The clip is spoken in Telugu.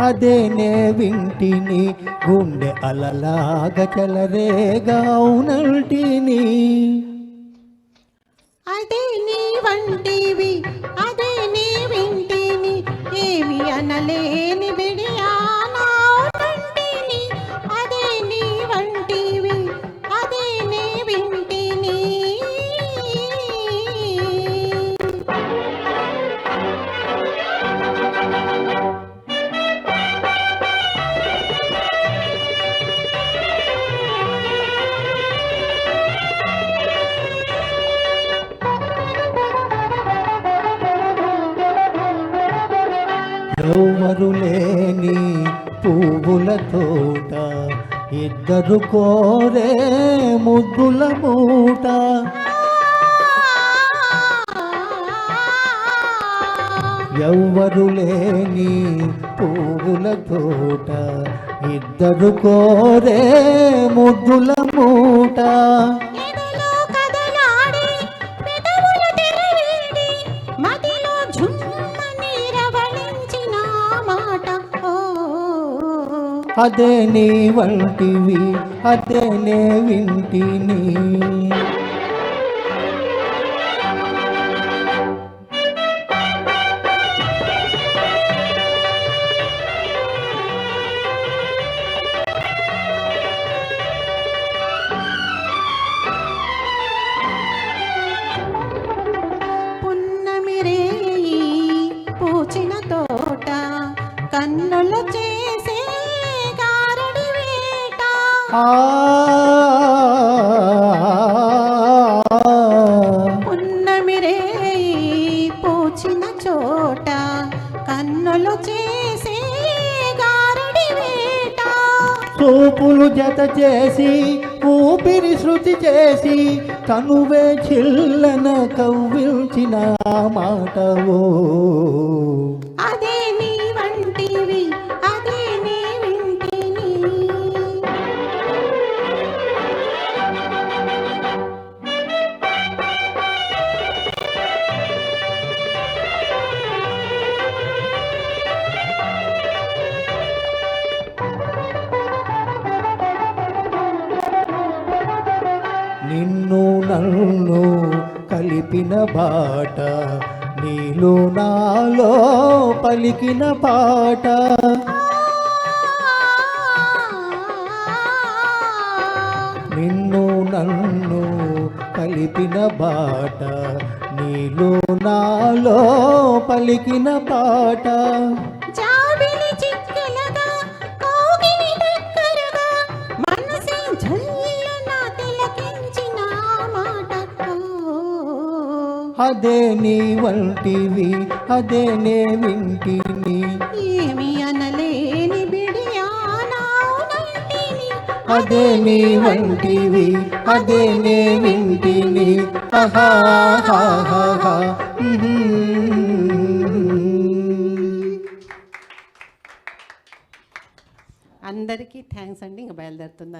అదేనే వింటిని గుండె అలలాగ చెలరేగా అవునంటిని అదే నీ వంటివి అదే నీ వింటిని ఏమి అనలేని ఎవరు పువ్వుల తోట ఇద్దరు కోరే ముద్దుల మూట. ఎవ్వరు లేని పువ్వుల తోట ఇద్దరు కోరే ముద్దుల మూట. అదే నీ వంటివి అదే నే వింటిని. కన్నుల చే వేట ఆ పున్నమి రేయి పూచిన చోట కన్నులు చేసే గారడి వేట. చూపులు జత చేసి ఊపిరి శృతి చేసి కనువే చిల్లన కవ్విల్చిన ఆ మాటవో. నిన్ను నన్ను కలిపిన బాట నీలో నాలో పలికిన పాట. నిన్ను నన్ను కలిపిన బాట నీలో నాలో పలికిన పాట. అదే నీ వంటివి అదే నే వింటిని. ఏమి అనలేని అదే నీ వంటివి అదే నే వింటిని. అందరికీ థ్యాంక్స్ అండి ఇంకా బయలుదేరుతుందని